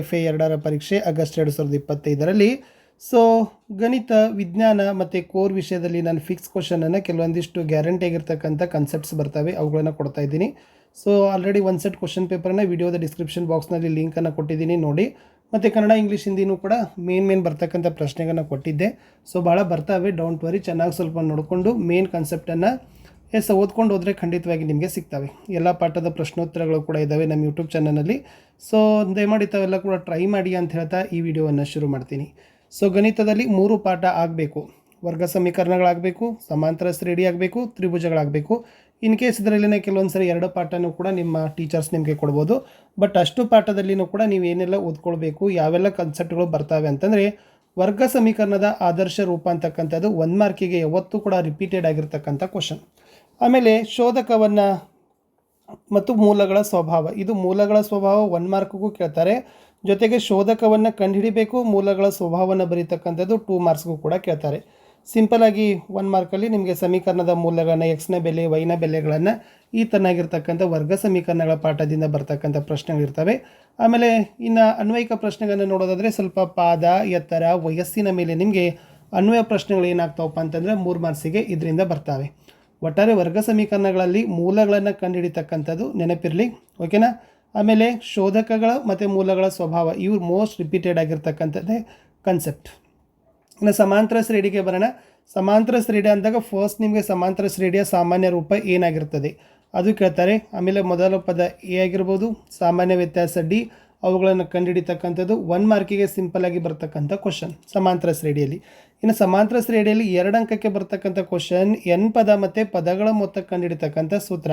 F A ಎರಡರ ಪರೀಕ್ಷೆ August ಎರಡು ಸಾವಿರದ ಇಪ್ಪತ್ತೈದರಲ್ಲಿ. ಸೊ ಗಣಿತ, ವಿಜ್ಞಾನ ಮತ್ತು ಕೋರ್ ವಿಷಯದಲ್ಲಿ ನಾನು ಫಿಕ್ಸ್ ಕ್ವಶನನ್ನು ಕೆಲವೊಂದಿಷ್ಟು ಗ್ಯಾರಂಟಿ ಆಗಿರ್ತಕ್ಕಂಥ ಕನ್ಸೆಪ್ಟ್ಸ್ ಬರ್ತವೆ, ಅವುಗಳನ್ನು ಕೊಡ್ತಾ ಇದ್ದೀನಿ. ಸೊ ಆಲ್ರೆಡಿ ಒಂದು ಸೆಟ್ ಕ್ವಶನ್ ಪೇಪರ್ನ ವಿಡಿಯೋದ ಡಿಸ್ಕ್ರಿಪ್ಷನ್ ಬಾಕ್ಸ್ನಲ್ಲಿ ಲಿಂಕನ್ನು ಕೊಟ್ಟಿದ್ದೀನಿ ನೋಡಿ. ಮತ್ತು ಕನ್ನಡ ಇಂಗ್ಲೀಷ್ ಹಿಂದಿನೂ ಕೂಡ ಮೇನ್ ಮೇನ್ ಬರ್ತಕ್ಕಂಥ ಪ್ರಶ್ನೆಗಳನ್ನ ಕೊಟ್ಟಿದ್ದೆ. ಸೊ ಭಾಳ ಬರ್ತಾವೆ ಡೋಂಟ್ ವರಿ ಚೆನ್ನಾಗಿ ಸ್ವಲ್ಪ ನೋಡಿಕೊಂಡು ಮೇನ್ ಕಾನ್ಸೆಪ್ಟನ್ನು ಎಸ್, ಓದ್ಕೊಂಡು ಹೋದರೆ ಖಂಡಿತವಾಗಿ ನಿಮಗೆ ಸಿಗ್ತವೆ. ಎಲ್ಲ ಪಾಠದ ಪ್ರಶ್ನೋತ್ತರಗಳು ಕೂಡ ಇದ್ದಾವೆ ನಮ್ಮ ಯೂಟ್ಯೂಬ್ ಚಾನಲಲ್ಲಿ ಸೊ ದಯಮಾಡಿ ತಾವೆಲ್ಲ ಕೂಡ ಟ್ರೈ ಮಾಡಿ ಅಂತ ಹೇಳ್ತಾ ಈ ವಿಡಿಯೋವನ್ನು ಶುರು ಮಾಡ್ತೀನಿ. ಸೊ ಗಣಿತದಲ್ಲಿ ಮೂರು ಪಾಠ ಆಗಬೇಕು. ವರ್ಗ ಸಮೀಕರಣಗಳಾಗಬೇಕು, ಸಮಾಂತರ ಶ್ರೇಣಿ ಆಗಬೇಕು, ತ್ರಿಭುಜಗಳಾಗಬೇಕು. ಇನ್ ಕೇಸ್ ಇದರಲ್ಲಿನೇ ಕೆಲವೊಂದು ಸರಿ ಎರಡು ಪಾಠನೂ ಕೂಡ ನಿಮ್ಮ ಟೀಚರ್ಸ್ ನಿಮಗೆ ಕೊಡ್ಬೋದು. ಬಟ್ ಅಷ್ಟು ಪಾಠದಲ್ಲಿನೂ ಕೂಡ ನೀವು ಏನೆಲ್ಲ ಓದ್ಕೊಳ್ಬೇಕು, ಯಾವೆಲ್ಲ ಕನ್ಸೆಪ್ಟ್ಗಳು ಬರ್ತವೆ ಅಂತಂದರೆ, ವರ್ಗ ಸಮೀಕರಣದ ಆದರ್ಶ ರೂಪ ಅಂತಕ್ಕಂಥದ್ದು ಒಂದು ಮಾರ್ಕಿಗೆ ಯಾವತ್ತೂ ಕೂಡ ರಿಪೀಟೆಡ್ ಆಗಿರ್ತಕ್ಕಂಥ ಕ್ವಶನ್ ಆಮೇಲೆ ಶೋಧಕವನ್ನು ಮತ್ತು ಮೂಲಗಳ ಸ್ವಭಾವ. ಇದು ಮೂಲಗಳ ಸ್ವಭಾವ ಒನ್ ಮಾರ್ಕ್ಗೂ ಕೇಳ್ತಾರೆ. ಜೊತೆಗೆ ಶೋಧಕವನ್ನು ಕಂಡುಹಿಡಿಬೇಕು, ಮೂಲಗಳ ಸ್ವಭಾವವನ್ನು ಬರೀತಕ್ಕಂಥದ್ದು ಟೂ ಮಾರ್ಕ್ಸ್ಗೂ ಕೂಡ ಕೇಳ್ತಾರೆ. ಸಿಂಪಲ್ ಆಗಿ ಒನ್ ಮಾರ್ಕಲ್ಲಿ ನಿಮಗೆ ಸಮೀಕರಣದ ಮೂಲಗಳನ್ನು ಎಕ್ಸ್ನ ಬೆಲೆ ವೈನ ಬೆಲೆಗಳನ್ನು ಈ ತನ್ನಾಗಿರ್ತಕ್ಕಂಥ ವರ್ಗ ಸಮೀಕರಣಗಳ ಪಾಠದಿಂದ ಬರ್ತಕ್ಕಂಥ ಪ್ರಶ್ನೆಗಳಿರ್ತವೆ. ಆಮೇಲೆ ಇನ್ನು ಅನ್ವಯಿಕ ಪ್ರಶ್ನೆಗಳನ್ನು ನೋಡೋದಾದರೆ ಸ್ವಲ್ಪ ಪಾದ, ಎತ್ತರ, ವಯಸ್ಸಿನ ಮೇಲೆ ನಿಮಗೆ ಅನ್ವಯ ಪ್ರಶ್ನೆಗಳು ಏನಾಗ್ತಾವಪ್ಪ ಅಂತಂದರೆ ಮೂರು ಮಾರ್ಕ್ಸಿಗೆ ಇದರಿಂದ ಬರ್ತವೆ. ಒಟ್ಟಾರೆ ವರ್ಗ ಸಮೀಕರಣಗಳಲ್ಲಿ ಮೂಲಗಳನ್ನು ಕಂಡುಹಿಡಿತಕ್ಕಂಥದ್ದು ನೆನಪಿರಲಿ ಓಕೆನಾ ಆಮೇಲೆ ಶೋಧಕಗಳ ಮತ್ತು ಮೂಲಗಳ ಸ್ವಭಾವ ಇವು ಮೋಸ್ಟ್ ರಿಪೀಟೆಡ್ ಆಗಿರ್ತಕ್ಕಂಥದ್ದೇ ಕನ್ಸೆಪ್ಟ್ ಇನ್ನು ಸಮಾಂತರ ಶ್ರೇಡಿಗೆ ಬರೋಣ. ಸಮಾಂತರ ಶ್ರೇಣಿ ಅಂದಾಗ ಫಸ್ಟ್ ನಿಮಗೆ ಸಮಾಂತರ ಶ್ರೇಣಿಯ ಸಾಮಾನ್ಯ ರೂಪ ಏನಾಗಿರ್ತದೆ? ಅದು ಕೇಳ್ತಾರೆ. ಆಮೇಲೆ ಮೊದಲ ಪದ ಎ ಆಗಿರ್ಬೋದು, ಸಾಮಾನ್ಯ ವ್ಯತ್ಯಾಸ ಡಿ. ಅವುಗಳನ್ನು ಕಂಡುಹಿಡಿತಕ್ಕಂಥದ್ದು ಒನ್ ಮಾರ್ಕಿಗೆ ಸಿಂಪಲ್ ಆಗಿ ಬರ್ತಕ್ಕಂಥ ಕ್ವಶನ್ ಸಮಾಂತರ ಶ್ರೇಣಿಯಲ್ಲಿ. ಇನ್ನು ಸಮಾಂತರ ಶ್ರೇಣಿಯಲ್ಲಿ ಎರಡು ಅಂಕಕ್ಕೆ ಬರ್ತಕ್ಕಂಥ ಕ್ವಶನ್ ಎನ್ ಪದ ಮತ್ತು ಪದಗಳ ಮೊತ್ತ ಕಂಡುಹಿಡಿತಕ್ಕಂಥ ಸೂತ್ರ.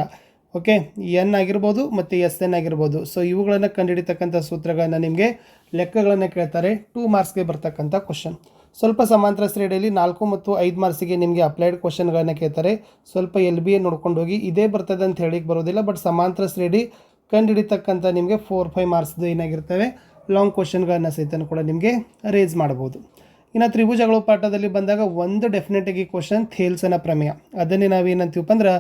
ಓಕೆ ಎನ್ ಆಗಿರ್ಬೋದು ಮತ್ತು ಎಸ್ ಎನ್ ಆಗಿರ್ಬೋದು. ಸೊ ಇವುಗಳನ್ನು ಕಂಡುಹಿಡಿತಕ್ಕಂಥ ಸೂತ್ರಗಳನ್ನು ನಿಮಗೆ ಲೆಕ್ಕಗಳನ್ನು ಕೇಳ್ತಾರೆ. ಟೂ ಮಾರ್ಕ್ಸ್ಗೆ ಬರ್ತಕ್ಕಂಥ ಕ್ವಶನ್ ಸ್ವಲ್ಪ ಸಮಾಂತರ ಶ್ರೇಣಿಯಲ್ಲಿ ನಾಲ್ಕು ಮತ್ತು ಐದು ಮಾರ್ಕ್ಸಿಗೆ ನಿಮಗೆ ಅಪ್ಲೈಡ್ ಕ್ವಶನ್ಗಳನ್ನು ಕೇಳ್ತಾರೆ. ಸ್ವಲ್ಪ ಎಲ್ ಬಿ ಎ ನೋಡ್ಕೊಂಡು ಹೋಗಿ. ಇದೇ ಬರ್ತದೆ ಅಂತ ಹೇಳಿಕ್ಕೆ ಬರೋದಿಲ್ಲ ಬಟ್ ಸಮಾಂತರ ಶ್ರೇಣಿ ಕಂಡುಹಿಡಿತಕ್ಕಂಥ ನಿಮಗೆ ಫೋರ್ ಫೈವ್ ಮಾರ್ಕ್ಸ್ದು ಏನಾಗಿರ್ತವೆ ಲಾಂಗ್ ಕ್ವಶನ್ಗಳನ್ನು ಸಹಿತ ಕೂಡ ನಿಮಗೆ ರೇಸ್ ಮಾಡ್ಬೋದು ಇನ್ನು ತ್ರಿಭುಜಗಳು ಪಾಠದಲ್ಲಿ ಬಂದಾಗ ಒಂದು ಡೆಫಿನೆಟಾಗಿ ಕ್ವಶನ್ ಥೇಲ್ಸನ ಪ್ರಮೇಯ. ಅದನ್ನೇ ನಾವೇನಂತೀವಪ್ಪ ಅಂದ್ರೆ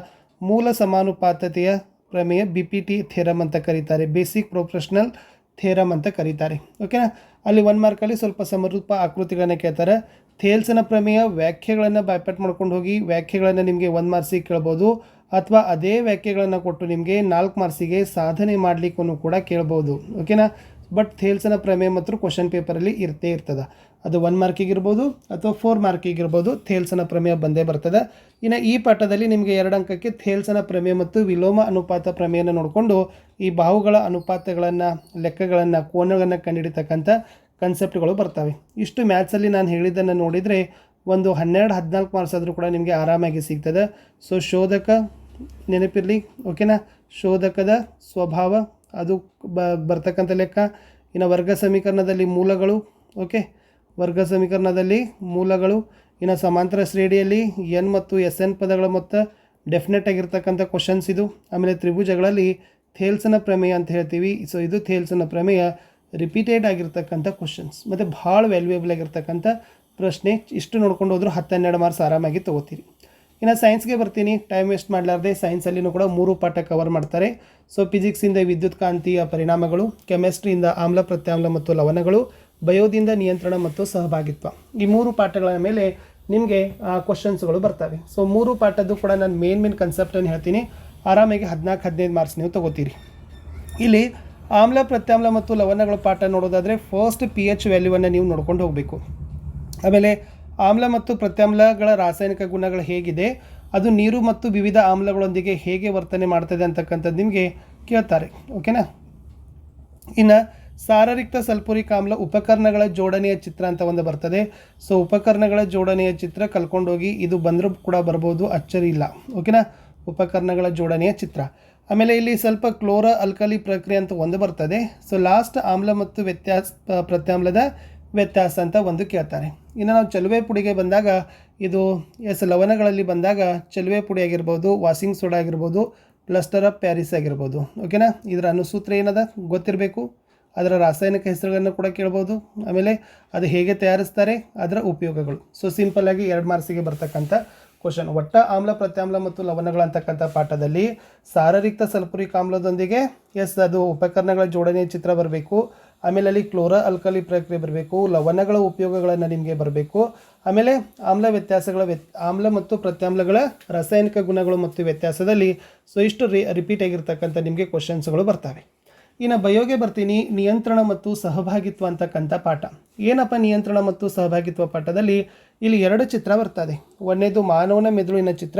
ಮೂಲ ಸಮಾನುಪಾತತೆಯ ಪ್ರಮೇಯ ಬಿ ಪಿ ಟಿ ಥೇರಮ್ ಅಂತ ಕರೀತಾರೆ. ಬೇಸಿಕ್ ಪ್ರೊಫೆಷನಲ್ ಥೇರಮ್ ಅಂತ ಕರೀತಾರೆ. ಓಕೆನಾ ಅಲ್ಲಿ ಒನ್ ಮಾರ್ಕಲ್ಲಿ ಸ್ವಲ್ಪ ಸಮರೂಪ ಆಕೃತಿಗಳನ್ನು ಕೇಳ್ತಾರೆ. ಥೇಲ್ಸನ ಪ್ರಮೇಯ ವ್ಯಾಖ್ಯೆಗಳನ್ನು ಬೈಪಟ್ ಮಾಡ್ಕೊಂಡು ಹೋಗಿ ವ್ಯಾಖ್ಯೆಗಳನ್ನು ನಿಮಗೆ ಒಂದು ಮಾರ್ಸಿಗೆ ಕೇಳ್ಬೋದು ಅಥವಾ ಅದೇ ವ್ಯಾಖ್ಯೆಗಳನ್ನು ಕೊಟ್ಟು ನಿಮಗೆ ನಾಲ್ಕು ಮಾರ್ಸಿಗೆ ಸಾಧನೆ ಮಾಡಲಿಕ್ಕೂ ಕೂಡ ಕೇಳ್ಬೋದು. ಓಕೆನಾ ಬಟ್ ಥೇಲ್ಸನ ಪ್ರಮೇಯ ಮಾತ್ರ ಕ್ವಶನ್ ಪೇಪರಲ್ಲಿ ಇರ್ತೇ ಇರ್ತದೆ. ಅದು ಒನ್ ಮಾರ್ಕಿಗೆ ಇರ್ಬೋದು ಅಥವಾ ಫೋರ್ ಮಾರ್ಕಿಗೆ ಇರ್ಬೋದು ಥೇಲ್ಸನ ಪ್ರಮೇಯ ಬಂದೇ ಬರ್ತದೆ. ಇನ್ನು ಈ ಪಾಠದಲ್ಲಿ ನಿಮಗೆ ಎರಡು ಅಂಕಕ್ಕೆ ಥೇಲ್ಸನ ಪ್ರಮೇಯ ಮತ್ತು ವಿಲೋಮ ಅನುಪಾತ ಪ್ರಮೇಯನ ನೋಡಿಕೊಂಡು ಈ ಬಾಹುಗಳ ಅನುಪಾತಗಳನ್ನು, ಲೆಕ್ಕಗಳನ್ನು, ಕೋನಗಳನ್ನು ಕಂಡುಹಿಡಿತಕ್ಕಂಥ ಕನ್ಸೆಪ್ಟ್ಗಳು ಬರ್ತವೆ. ಇಷ್ಟು ಮ್ಯಾಥ್ಸಲ್ಲಿ ನಾನು ಹೇಳಿದ್ದನ್ನು ನೋಡಿದರೆ ಒಂದು ಹನ್ನೆರಡು, ಹದಿನಾಲ್ಕು ಮಾರ್ಕ್ಸ್ ಆದರೂ ಕೂಡ ನಿಮಗೆ ಆರಾಮಾಗಿ ಸಿಗ್ತದೆ. ಸೊ ಶೋಧಕ ನೆನಪಿರಲಿ ಓಕೆನಾ ಶೋಧಕದ ಸ್ವಭಾವ, ಅದು ಬರ್ತಕ್ಕಂಥ ಲೆಕ್ಕ. ಇನ್ನು ವರ್ಗ ಸಮೀಕರಣದಲ್ಲಿ ಮೂಲಗಳು ಓಕೆ ವರ್ಗ ಸಮೀಕರಣದಲ್ಲಿ ಮೂಲಗಳು. ಇನ್ನು ಸಮಾಂತರ ಶ್ರೇಣಿಯಲ್ಲಿ ಎನ್ ಮತ್ತು ಎಸ್ ಎನ್ ಪದಗಳ ಮೊತ್ತ ಡೆಫಿನೆಟ್ ಆಗಿರ್ತಕ್ಕಂಥ ಕ್ವಶನ್ಸ್ ಇದು. ಆಮೇಲೆ ತ್ರಿಭುಜಗಳಲ್ಲಿ ಥೇಲ್ಸನ ಪ್ರಮೇಯ ಅಂತ ಹೇಳ್ತೀವಿ. ಸೊ ಇದು ಥೇಲ್ಸನ ಪ್ರಮೇಯ ರಿಪೀಟೆಡ್ ಆಗಿರ್ತಕ್ಕಂಥ ಕ್ವಶನ್ಸ್ ಮತ್ತು ಭಾಳ ವ್ಯಾಲ್ಯೂಯೇಬಲ್ ಆಗಿರ್ತಕ್ಕಂಥ ಪ್ರಶ್ನೆ. ಇಷ್ಟು ನೋಡ್ಕೊಂಡು ಹೋದ್ರು ಹತ್ತು ಹನ್ನೆರಡು ಮಾರ್ಕ್ಸ್ ಆರಾಮಾಗಿ ತೊಗೋತೀರಿ. ಇನ್ನು ಸೈನ್ಸ್ಗೆ ಬರ್ತೀನಿ. ಟೈಮ್ ವೇಸ್ಟ್ ಮಾಡಲಾರ್ದೆ ಸೈನ್ಸಲ್ಲಿನೂ ಕೂಡ ಮೂರು ಪಾಠ ಕವರ್ ಮಾಡ್ತಾರೆ. ಸೊ ಫಿಸಿಕ್ಸಿಂದ ವಿದ್ಯುತ್ ಕಾಂತೀಯ ಪರಿಣಾಮಗಳು ಕೆಮಿಸ್ಟ್ರಿಯಿಂದ ಆಮ್ಲ, ಪ್ರತ್ಯಾಮ್ಲ ಮತ್ತು ಲವಣಗಳು ಬಯೋದಿಂದ ನಿಯಂತ್ರಣ ಮತ್ತು ಸಹಭಾಗಿತ್ವ. ಈ ಮೂರು ಪಾಠಗಳ ಮೇಲೆ ನಿಮಗೆ ಕ್ವಶನ್ಸ್ಗಳು ಬರ್ತವೆ. ಸೊ ಮೂರು ಪಾಠದ್ದು ಕೂಡ ನಾನು ಮೇನ್ ಮೇನ್ ಕನ್ಸೆಪ್ಟನ್ನು ಹೇಳ್ತೀನಿ. ಆರಾಮಾಗಿ ಹದಿನಾಲ್ಕು, ಹದಿನೈದು ಮಾರ್ಕ್ಸ್ ನೀವು ತೊಗೋತೀರಿ. ಇಲ್ಲಿ ಆಮ್ಲ, ಪ್ರತ್ಯಾಮ್ಲ ಮತ್ತು ಲವಣಗಳ ಪಾಠ ನೋಡೋದಾದರೆ ಫಸ್ಟ್ ಪಿ ಎಚ್ ವ್ಯಾಲ್ಯೂವನ್ನು ನೀವು ನೋಡ್ಕೊಂಡು ಹೋಗಬೇಕು. ಆಮೇಲೆ ಆಮ್ಲ ಮತ್ತು ಪ್ರತ್ಯಾಮ್ಲಗಳ ರಾಸಾಯನಿಕ ಗುಣಗಳು ಹೇಗಿದೆ, ಅದು ನೀರು ಮತ್ತು ವಿವಿಧ ಆಮ್ಲಗಳೊಂದಿಗೆ ಹೇಗೆ ವರ್ತನೆ ಮಾಡ್ತದೆ ಅಂತಕ್ಕಂಥದ್ದು ನಿಮಗೆ ಕೇಳ್ತಾರೆ. ಓಕೆನಾ ಇನ್ನು ಸಾರರಿಕ್ತ ಸಲ್ಫುರಿಕ್ ಆಮ್ಲ ಉಪಕರಣಗಳ ಜೋಡಣೆಯ ಚಿತ್ರ ಅಂತ ಒಂದು ಬರ್ತದೆ. ಸೊ ಉಪಕರಣಗಳ ಜೋಡಣೆಯ ಚಿತ್ರ ಕಲ್ಕೊಂಡೋಗಿ ಇದು ಬಂದರೂ ಕೂಡ ಬರ್ಬೋದು, ಅಚ್ಚರಿ ಇಲ್ಲ. ಓಕೆನಾ ಉಪಕರಣಗಳ ಜೋಡಣೆಯ ಚಿತ್ರ. ಆಮೇಲೆ ಇಲ್ಲಿ ಸ್ವಲ್ಪ ಕ್ಲೋರ ಅಲ್ಕಲಿ ಪ್ರಕ್ರಿಯೆ ಅಂತ ಒಂದು ಬರ್ತದೆ. ಸೊ ಲಾಸ್ಟ್ ಆಮ್ಲ ಮತ್ತು ವ್ಯತ್ಯಾಸ ಪ್ರತ್ಯಾಮ್ಲದ ವ್ಯತ್ಯಾಸ ಅಂತ ಒಂದು ಕೇಳ್ತಾರೆ. ಇನ್ನು ನಾವು ಚಲುವೆ ಪುಡಿಗೆ ಬಂದಾಗ, ಇದು ಎಸ್ ಲವಣಗಳಲ್ಲಿ ಬಂದಾಗ ಚಲುವೆ ಪುಡಿ ಆಗಿರ್ಬೋದು, ವಾಷಿಂಗ್ ಸೋಡಾ ಆಗಿರ್ಬೋದು, ಪ್ಲಸ್ಟರ್ ಆಫ್ ಪ್ಯಾರಿಸ್ ಆಗಿರ್ಬೋದು. ಓಕೆನಾ ಇದರ ಅನುಸೂತ್ರ ಏನದ? ಗೊತ್ತಿರಬೇಕು? ಅದರ ರಾಸಾಯನಿಕ ಹೆಸರುಗಳನ್ನು ಕೂಡ ಕೇಳ್ಬೋದು. ಆಮೇಲೆ ಅದು ಹೇಗೆ ತಯಾರಿಸ್ತಾರೆ, ಅದರ ಉಪಯೋಗಗಳು. ಸೊ ಸಿಂಪಲ್ ಆಗಿ ಎರಡು ಮಾರ್ಕ್ಸಿಗೆ ಬರ್ತಕ್ಕಂಥ ಕ್ವಶನ್ ಒಟ್ಟ ಆಮ್ಲ, ಪ್ರತ್ಯಾಮ್ಲ ಮತ್ತು ಲವಣಗಳು ಅಂತಕ್ಕಂಥ ಪಾಠದಲ್ಲಿ ಸಾರರಿಕ್ತ ಸಲ್ಫುರಿಕ್ ಆಮ್ಲದೊಂದಿಗೆ ಎಸ್ ಅದು ಉಪಕರಣಗಳ ಜೋಡಣೆಯ ಚಿತ್ರ ಬರಬೇಕು. ಆಮೇಲೆ ಅಲ್ಲಿ ಕ್ಲೋರಾ ಅಲ್ಕಲಿ ಪ್ರಕ್ರಿಯೆ ಬರಬೇಕು. ಲವಣಗಳ ಉಪಯೋಗಗಳನ್ನು ನಿಮಗೆ ಬರಬೇಕು. ಆಮೇಲೆ ಆಮ್ಲ ವ್ಯತ್ಯಾಸಗಳ ವ್ಯತ್, ಆಮ್ಲ ಮತ್ತು ಪ್ರತ್ಯಾಮ್ಲಗಳ ರಾಸಾಯನಿಕ ಗುಣಗಳು ಮತ್ತು ವ್ಯತ್ಯಾಸದಲ್ಲಿ ಸೊ ಇಷ್ಟು ರಿ ರಿಪೀಟ್ ಆಗಿರ್ತಕ್ಕಂಥ ನಿಮಗೆ ಕ್ವಶನ್ಸ್ಗಳು ಬರ್ತವೆ. ಇನ್ನು ಬಯೋಗೆ ಬರ್ತೀನಿ, ನಿಯಂತ್ರಣ ಮತ್ತು ಸಹಭಾಗಿತ್ವ ಅಂತಕ್ಕಂಥ ಪಾಠ. ಏನಪ್ಪ ನಿಯಂತ್ರಣ ಮತ್ತು ಸಹಭಾಗಿತ್ವ ಪಾಠದಲ್ಲಿ? ಇಲ್ಲಿ ಎರಡು ಚಿತ್ರ ಬರ್ತದೆ. ಒಂದನೇದು ಮಾನವನ ಮೆದುಳಿನ ಚಿತ್ರ,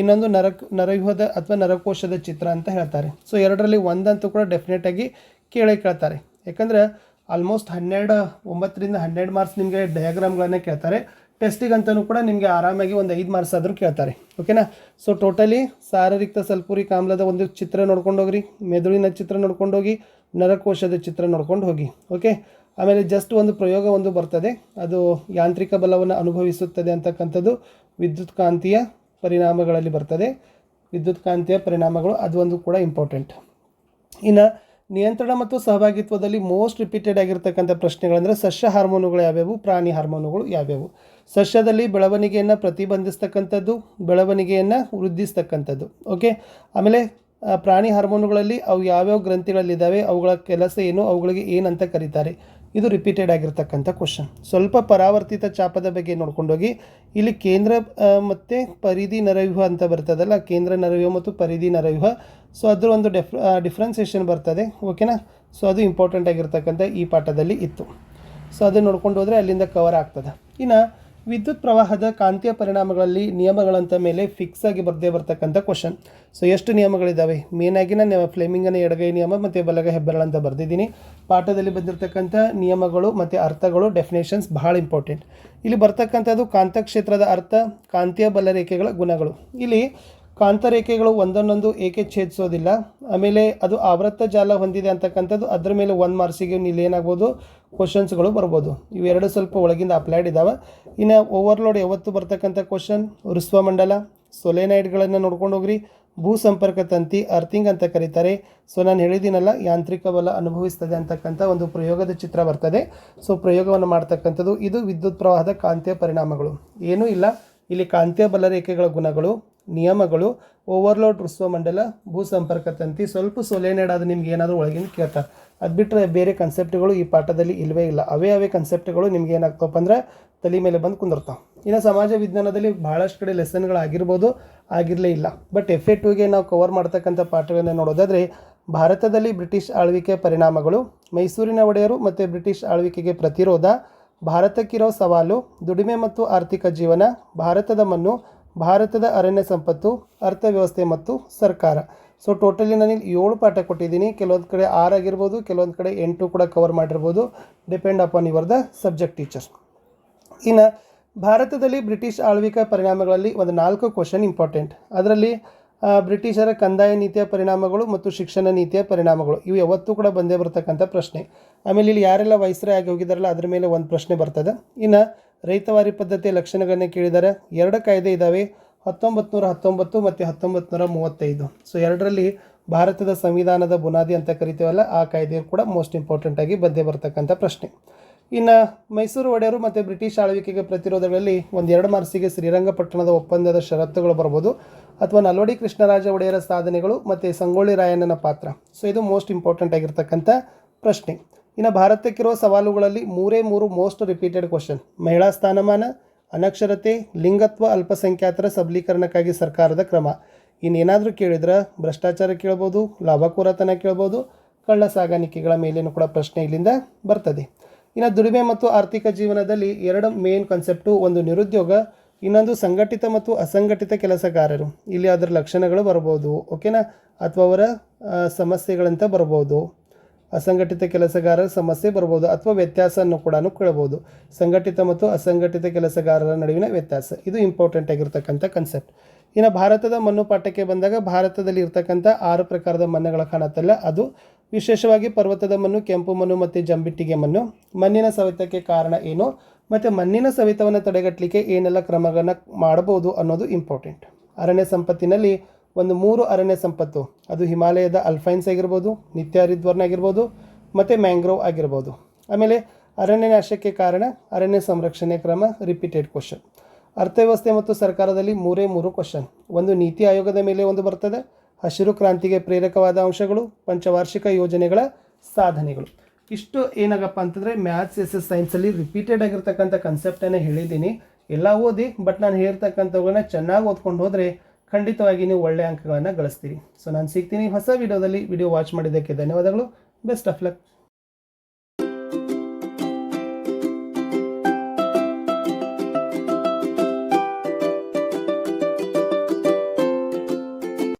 ಇನ್ನೊಂದು ನರ ನರವ್ಯೂಹದ ಅಥವಾ ನರಕೋಶದ ಚಿತ್ರ ಅಂತ ಹೇಳ್ತಾರೆ. ಸೊ ಎರಡರಲ್ಲಿ ಒಂದಂತೂ ಕೂಡ ಡೆಫಿನೆಟ್ ಆಗಿ ಕೇಳೇ ಕೇಳ್ತಾರೆ. ಯಾಕಂದ್ರೆ ಆಲ್ಮೋಸ್ಟ್ ಹನ್ನೆರಡು, ಒಂಬತ್ತರಿಂದ ಹನ್ನೆರಡು ಮಾರ್ಕ್ಸ್ ನಿಮಗೆ ಡಯಾಗ್ರಾಮ್ಗಳನ್ನೇ ಕೇಳ್ತಾರೆ. ಟೆಸ್ಟಿಗಂತನೂ ಕೂಡ ನಿಮಗೆ ಆರಾಮಾಗಿ ಒಂದು ಐದು ಮಾರ್ಕ್ಸ್ ಆದರೂ ಕೇಳ್ತಾರೆ. ಓಕೆನಾ ಸೊ ಟೋಟಲಿ ಸಾರರಿಕ್ತ ಸಲ್ಪುರಿ ಆಮ್ಲದ ಒಂದು ಚಿತ್ರ ನೋಡ್ಕೊಂಡು ಹೋಗ್ರಿ. ಮೆದುಳಿನ ಚಿತ್ರ ನೋಡ್ಕೊಂಡು ಹೋಗಿ, ನರಕೋಶದ ಚಿತ್ರ ನೋಡ್ಕೊಂಡು ಹೋಗಿ. ಓಕೆ ಆಮೇಲೆ ಜಸ್ಟ್ ಒಂದು ಪ್ರಯೋಗ ಒಂದು ಬರ್ತದೆ. ಅದು ಯಾಂತ್ರಿಕ ಬಲವನ್ನು ಅನುಭವಿಸುತ್ತದೆ ಅಂತಕ್ಕಂಥದ್ದು ವಿದ್ಯುತ್ ಕಾಂತೀಯ ಪರಿಣಾಮಗಳಲ್ಲಿ ಬರ್ತದೆ. ವಿದ್ಯುತ್ ಕಾಂತೀಯ ಪರಿಣಾಮಗಳು ಅದು ಒಂದು ಕೂಡ ಇಂಪಾರ್ಟೆಂಟ್ ಇನ್ನು ನಿಯಂತ್ರಣ ಮತ್ತು ಸಹಭಾಗಿತ್ವದಲ್ಲಿ ಮೋಸ್ಟ್ ರಿಪೀಟೆಡ್ ಆಗಿರ್ತಕ್ಕಂಥ ಪ್ರಶ್ನೆಗಳಂದರೆ ಸಸ್ಯ ಹಾರ್ಮೋನುಗಳು ಯಾವ್ಯಾವು? ಪ್ರಾಣಿ ಹಾರ್ಮೋನುಗಳು ಯಾವ್ಯಾವು? ಸಸ್ಯದಲ್ಲಿ ಬೆಳವಣಿಗೆಯನ್ನು ಪ್ರತಿಬಂಧಿಸ್ತಕ್ಕಂಥದ್ದು, ಬೆಳವಣಿಗೆಯನ್ನು ವೃದ್ಧಿಸ್ತಕ್ಕಂಥದ್ದು ಓಕೆ ಆಮೇಲೆ ಪ್ರಾಣಿ ಹಾರ್ಮೋನುಗಳಲ್ಲಿ ಅವು ಯಾವ್ಯಾವ ಗ್ರಂಥಿಗಳಲ್ಲಿದ್ದಾವೆ, ಅವುಗಳ ಕೆಲಸ ಏನು, ಅವುಗಳಿಗೆ ಏನಂತ ಕರೀತಾರೆ? ಇದು ರಿಪೀಟೆಡ್ ಆಗಿರ್ತಕ್ಕಂಥ ಕ್ವಶನ್ ಸ್ವಲ್ಪ ಪರಾವರ್ತಿತ ಚಾಪದ ಬಗ್ಗೆ ನೋಡ್ಕೊಂಡೋಗಿ, ಇಲ್ಲಿ ಕೇಂದ್ರ ಮತ್ತು ಪರಿಧಿ ನರವ್ಯೂಹ ಅಂತ ಬರ್ತದಲ್ಲ, ಕೇಂದ್ರ ನರವ್ಯೂಹ ಮತ್ತು ಪರಿಧಿ ನರವ್ಯೂಹ. ಸೊ ಅದರ ಒಂದು ಡೆಫ್ ಡಿಫ್ರೆನ್ಸೇಷನ್ ಬರ್ತದೆ ಓಕೆನಾ ಸೊ ಅದು ಇಂಪಾರ್ಟೆಂಟ್ ಆಗಿರ್ತಕ್ಕಂಥ ಈ ಪಾಠದಲ್ಲಿ ಇತ್ತು. ಸೊ ಅದನ್ನು ನೋಡ್ಕೊಂಡು ಅಲ್ಲಿಂದ ಕವರ್ ಆಗ್ತದೆ. ಇನ್ನು ವಿದ್ಯುತ್ ಪ್ರವಾಹದ ಕಾಂತೀಯ ಪರಿಣಾಮಗಳಲ್ಲಿ ನಿಯಮಗಳಂತ ಮೇಲೆ ಫಿಕ್ಸ್ ಆಗಿ ಬರ್ದೇ ಬರ್ತಕ್ಕಂಥ ಕ್ವಶನ್ ಸೊ ಎಷ್ಟು ನಿಯಮಗಳಿದ್ದಾವೆ ಮೇನಾಗಿ ನಾನು ಫ್ಲೇಮಿಂಗನ ಎಡಗೈ ನಿಯಮ ಮತ್ತು ಬಲಗೈ ಹೆಬ್ಬೆರಳು ಅಂತ ಬರೆದಿದ್ದೀನಿ. ಪಾಠದಲ್ಲಿ ಬಂದಿರತಕ್ಕಂಥ ನಿಯಮಗಳು ಮತ್ತು ಅರ್ಥಗಳು ಡೆಫಿನೇಷನ್ಸ್ ಬಹಳ ಇಂಪಾರ್ಟೆಂಟ್ ಇಲ್ಲಿ ಬರ್ತಕ್ಕಂಥದ್ದು ಕಾಂತಕ್ಷೇತ್ರದ ಅರ್ಥ, ಕಾಂತೀಯ ಬಲ ರೇಖೆಗಳ ಗುಣಗಳು. ಇಲ್ಲಿ ಕಾಂತರೇಖೆಗಳು ಒಂದನ್ನೊಂದು ಏಕೆ ಛೇದಿಸೋದಿಲ್ಲ? ಆಮೇಲೆ ಅದು ಆವೃತ್ತ ಜಾಲ ಹೊಂದಿದೆ ಅಂತಕ್ಕಂಥದ್ದು ಅದರ ಮೇಲೆ ಒಂದು ಮಾರ್ಸಿಗೆ ಇಲ್ಲಿ ಏನಾಗ್ಬೋದು ಕ್ವಶನ್ಸ್ಗಳು ಬರ್ಬೋದು. ಇವೆರಡು ಸ್ವಲ್ಪ ಒಳಗಿಂದ ಅಪ್ಲೈಡ್ ಇದ್ದಾವೆ ಇನ್ನು ಓವರ್ಲೋಡ್ ಯಾವತ್ತು ಬರ್ತಕ್ಕಂಥ ಕ್ವಶನ್ ಋಸ್ವಮಂಡಲ ಸೊಲೆನೈಡ್ಗಳನ್ನು ನೋಡ್ಕೊಂಡು ಹೋಗ್ರಿ. ಭೂ ಸಂಪರ್ಕ ತಂತಿ ಅರ್ಥಿಂಗ್ ಅಂತ ಕರೀತಾರೆ. ಸೊ ನಾನು ಹೇಳಿದ್ದೀನಲ್ಲ, ಯಾಂತ್ರಿಕ ಬಲ ಅನುಭವಿಸ್ತದೆ ಅಂತಕ್ಕಂಥ ಒಂದು ಪ್ರಯೋಗದ ಚಿತ್ರ ಬರ್ತದೆ. ಸೊ ಪ್ರಯೋಗವನ್ನು ಮಾಡ್ತಕ್ಕಂಥದ್ದು ಇದು ವಿದ್ಯುತ್ ಪ್ರವಾಹದ ಕಾಂತೀಯ ಪರಿಣಾಮಗಳು. ಏನೂ ಇಲ್ಲ. ಇಲ್ಲಿ ಕಾಂತೀಯ ಬಲ ರೇಖೆಗಳ ಗುಣಗಳು ನಿಯಮಗಳು. ಓವರ್ಲೋಡ್ ಮಂಡಲ ಭೂ ಸಂಪರ್ಕ ತಂತಿ, ಸ್ವಲ್ಪ ಸೊಲೆನೇಡ್ ಅದು ನಿಮ್ಗೆ ಏನಾದರೂ ಒಳಗಿನ ಕೇಳ್ತಾರೆ ಅದು ಬಿಟ್ಟರೆ ಬೇರೆ ಕನ್ಸೆಪ್ಟ್ಗಳು ಈ ಪಾಠದಲ್ಲಿ ಇಲ್ಲವೇ ಇಲ್ಲ. ಅವೇ ಅವೇ ಕನ್ಸೆಪ್ಟ್ಗಳು ನಿಮ್ಗೆ ಏನಾಗ್ತವಪ್ಪ ಅಂದ್ರೆ ತಲೆ ಮೇಲೆ ಬಂದು ಕುಂದಿರ್ತಾವೆ. ಇನ್ನು ಸಮಾಜ ವಿಜ್ಞಾನದಲ್ಲಿ ಭಾಳಷ್ಟು ಕಡೆ ಲೆಸನ್ಗಳಾಗಿರ್ಬೋದು ಆಗಿರಲೇ ಇಲ್ಲ. ಬಟ್ ಎಫ್ ಎ ನಾವು ಕವರ್ ಮಾಡ್ತಕ್ಕಂಥ ಪಾಠಗಳನ್ನು ನೋಡೋದಾದರೆ, ಭಾರತದಲ್ಲಿ ಬ್ರಿಟಿಷ್ ಆಳ್ವಿಕೆ ಪರಿಣಾಮಗಳು, ಮೈಸೂರಿನ ಒಡೆಯರು ಮತ್ತು ಬ್ರಿಟಿಷ್ ಆಳ್ವಿಕೆಗೆ ಪ್ರತಿರೋಧ, ಭಾರತಕ್ಕಿರೋ ಸವಾಲು, ದುಡಿಮೆ ಮತ್ತು ಆರ್ಥಿಕ ಜೀವನ, ಭಾರತದ ಮಣ್ಣು ಭಾರತದ ಅರಣ್ಯ ಸಂಪತ್ತು, ಅರ್ಥವ್ಯವಸ್ಥೆ ಮತ್ತು ಸರ್ಕಾರ. ಸೊ ಟೋಟಲಿ ನಾನಿಲ್ಲಿ ಏಳು ಪಾಠ ಕೊಟ್ಟಿದ್ದೀನಿ. ಕೆಲವೊಂದು ಕಡೆ ಆರು ಆಗಿರ್ಬೋದು, ಕೆಲವೊಂದು ಕಡೆ ಎಂಟು ಕೂಡ ಕವರ್ ಮಾಡಿರ್ಬೋದು. Depend upon your the subject teacher ಇನ್ನು ಭಾರತದಲ್ಲಿ ಬ್ರಿಟಿಷ್ ಆಳ್ವಿಕ ಪರಿಣಾಮಗಳಲ್ಲಿ ಒಂದು ನಾಲ್ಕು ಕ್ವಶನ್ ಇಂಪಾರ್ಟೆಂಟ್ ಅದರಲ್ಲಿ ಬ್ರಿಟಿಷರ ಕಂದಾಯ ನೀತಿಯ ಪರಿಣಾಮಗಳು ಮತ್ತು ಶಿಕ್ಷಣ ನೀತಿಯ ಪರಿಣಾಮಗಳು. ಇವು ಯಾವತ್ತೂ ಕೂಡ ಬಂದೇ ಬರ್ತಕ್ಕಂಥ ಪ್ರಶ್ನೆ. ಆಮೇಲೆ ಇಲ್ಲಿ ಯಾರೆಲ್ಲ ವಯಸ್ಸರೇ ಆಗಿ ಹೋಗಿದಾರಲ್ಲ ಅದರ ಮೇಲೆ ಒಂದು ಪ್ರಶ್ನೆ ಬರ್ತದೆ. ಇನ್ನು ರೈತವಾರಿ ಪದ್ಧತಿಯ ಲಕ್ಷಣಗಳನ್ನ ಕೇಳಿದ್ದಾರೆ ಎರಡು ಕಾಯ್ದೆ ಇದ್ದಾವೆ ಹತ್ತೊಂಬತ್ತು ನೂರ ಹತ್ತೊಂಬತ್ತು ಮತ್ತು ಹತ್ತೊಂಬತ್ತು ನೂರ ಮೂವತ್ತೈದು. ಸೊ ಎರಡರಲ್ಲಿ ಭಾರತದ ಸಂವಿಧಾನದ ಬುನಾದಿ ಅಂತ ಕರಿತೀವಲ್ಲ, ಆ ಕಾಯ್ದೆ ಕೂಡ ಮೋಸ್ಟ್ ಇಂಪಾರ್ಟೆಂಟ್ ಆಗಿ ಬಂದೇ ಬರ್ತಕ್ಕಂಥ ಪ್ರಶ್ನೆ. ಇನ್ನು ಮೈಸೂರು ಒಡೆಯರು ಮತ್ತು ಬ್ರಿಟಿಷ್ ಆಳ್ವಿಕೆಗೆ ಪ್ರತಿರೋಧಗಳಲ್ಲಿ ಒಂದು ಎರಡು ಮಾರ್ಕ್ಸಿಗೆ ಶ್ರೀರಂಗಪಟ್ಟಣದ ಒಪ್ಪಂದದ ಷರತ್ತುಗಳು ಬರ್ಬೋದು, ಅಥವಾ ನಲ್ವಡಿ ಕೃಷ್ಣರಾಜ ಒಡೆಯರ ಸಾಧನೆಗಳು ಮತ್ತು ಸಂಗೊಳ್ಳಿ ರಾಯಣ್ಣನ ಪಾತ್ರ. ಸೊ ಇದು ಮೋಸ್ಟ್ ಇಂಪಾರ್ಟೆಂಟ್ ಆಗಿರ್ತಕ್ಕಂಥ ಪ್ರಶ್ನೆ. ಇನ್ನು ಭಾರತಕ್ಕಿರುವ ಸವಾಲುಗಳಲ್ಲಿ ಮೂರೇ ಮೂರು ಮೋಸ್ಟ್ ರಿಪೀಟೆಡ್ ಕ್ವಶನ್ ಮಹಿಳಾ ಸ್ಥಾನಮಾನ, ಅನಕ್ಷರತೆ, ಲಿಂಗತ್ವ, ಅಲ್ಪಸಂಖ್ಯಾತರ ಸಬಲೀಕರಣಕ್ಕಾಗಿ ಸರ್ಕಾರದ ಕ್ರಮ. ಇನ್ನೇನಾದರೂ ಕೇಳಿದ್ರೆ ಭ್ರಷ್ಟಾಚಾರ ಕೇಳ್ಬೋದು ಲಾಭಕೋರತನ ಕೇಳ್ಬೋದು ಕಳ್ಳ ಸಾಗಾಣಿಕೆಗಳ ಮೇಲೇನು ಕೂಡ ಪ್ರಶ್ನೆ ಇಲ್ಲಿಂದ ಬರ್ತದೆ. ಇನ್ನು ದುಡಿಮೆ ಮತ್ತು ಆರ್ಥಿಕ ಜೀವನದಲ್ಲಿ ಎರಡು ಮೇನ್ ಕಾನ್ಸೆಪ್ಟು ಒಂದು ನಿರುದ್ಯೋಗ, ಇನ್ನೊಂದು ಸಂಘಟಿತ ಮತ್ತು ಅಸಂಘಟಿತ ಕೆಲಸಗಾರರು. ಇಲ್ಲಿ ಅದರ ಲಕ್ಷಣಗಳು ಬರ್ಬೋದು ಓಕೆನಾ ಅಥವಾ ಅವರ ಸಮಸ್ಯೆಗಳಂತ ಬರ್ಬೋದು. ಅಸಂಘಟಿತ ಕೆಲಸಗಾರರ ಸಮಸ್ಯೆ ಬರ್ಬೋದು ಅಥವಾ ವ್ಯತ್ಯಾಸವನ್ನು ಕೂಡ ಕೇಳ್ಬೋದು ಸಂಘಟಿತ ಮತ್ತು ಅಸಂಘಟಿತ ಕೆಲಸಗಾರರ ನಡುವಿನ ವ್ಯತ್ಯಾಸ. ಇದು ಇಂಪಾರ್ಟೆಂಟ್ ಆಗಿರ್ತಕ್ಕಂಥ ಕನ್ಸೆಪ್ಟ್ ಇನ್ನು ಭಾರತದ ಮಣ್ಣು ಪಾಠಕ್ಕೆ ಬಂದಾಗ ಭಾರತದಲ್ಲಿ ಇರ್ತಕ್ಕಂಥ ಆರು ಪ್ರಕಾರದ ಮಣ್ಣುಗಳ ಕಾಣುತ್ತಲ್ಲ. ಅದು ವಿಶೇಷವಾಗಿ ಪರ್ವತದ ಮಣ್ಣು, ಕೆಂಪು ಮಣ್ಣು ಮತ್ತು ಜಂಬಿಟ್ಟಿಗೆ ಮಣ್ಣು. ಮಣ್ಣಿನ ಸವೆತಕ್ಕೆ ಕಾರಣ ಏನು? ಮತ್ತು ಮಣ್ಣಿನ ಸವೆತವನ್ನು ತಡೆಗಟ್ಟಲಿಕ್ಕೆ ಏನೆಲ್ಲ ಕ್ರಮಗಳನ್ನು ಮಾಡಬಹುದು ಅನ್ನೋದು ಇಂಪಾರ್ಟೆಂಟ್ ಅರಣ್ಯ ಸಂಪತ್ತಿನಲ್ಲಿ ಒಂದು ಮೂರು ಅರಣ್ಯ ಸಂಪತ್ತು. ಅದು ಹಿಮಾಲಯದ ಅಲ್ಫೈನ್ಸ್ ಆಗಿರ್ಬೋದು ನಿತ್ಯ ಹರಿದ್ವರ್ಣ ಆಗಿರ್ಬೋದು, ಮತ್ತು ಮ್ಯಾಂಗ್ರೋವ್ ಆಗಿರ್ಬೋದು. ಆಮೇಲೆ ಅರಣ್ಯ ನಾಶಕ್ಕೆ ಕಾರಣ ಅರಣ್ಯ ಸಂರಕ್ಷಣೆ ಕ್ರಮ ರಿಪೀಟೆಡ್ ಕ್ವಶನ್ ಅರ್ಥವ್ಯವಸ್ಥೆ ಮತ್ತು ಸರ್ಕಾರದಲ್ಲಿ ಮೂರೇ ಮೂರು ಕ್ವಶನ್ ಒಂದು ನೀತಿ ಆಯೋಗದ ಮೇಲೆ ಒಂದು ಬರ್ತದೆ. ಹಸಿರು ಕ್ರಾಂತಿಗೆ ಪ್ರೇರಕವಾದ ಅಂಶಗಳು, ಪಂಚವಾರ್ಷಿಕ ಯೋಜನೆಗಳ ಸಾಧನೆಗಳು. ಇಷ್ಟು ಏನಾಗಪ್ಪ ಅಂತಂದರೆ ಮ್ಯಾಥ್ಸ್ ಎಸ್ ಎಸ್ ಸೈನ್ಸಲ್ಲಿ ರಿಪೀಟೆಡ್ ಆಗಿರ್ತಕ್ಕಂಥ ಕನ್ಸೆಪ್ಟನ್ನು ಹೇಳಿದ್ದೀನಿ. ಎಲ್ಲ ಓದಿ ಬಟ್ ನಾನು ಹೇಳ್ತಕ್ಕಂಥವುಗಳನ್ನ ಚೆನ್ನಾಗಿ ಓದ್ಕೊಂಡು ಹೋದರೆ ಖಂಡಿತವಾಗಿ ನೀವು ಒಳ್ಳೆಯ ಅಂಕಗಳನ್ನು ಗಳಿಸ್ತೀರಿ. ಸೊ ನಾನು ಸಿಗ್ತೀನಿ. ಹೊಸ ವಿಡಿಯೋದಲ್ಲಿ ವಿಡಿಯೋ ವಾಚ್ ಮಾಡಿದ್ದಕ್ಕೆ ಧನ್ಯವಾದಗಳು. Best of luck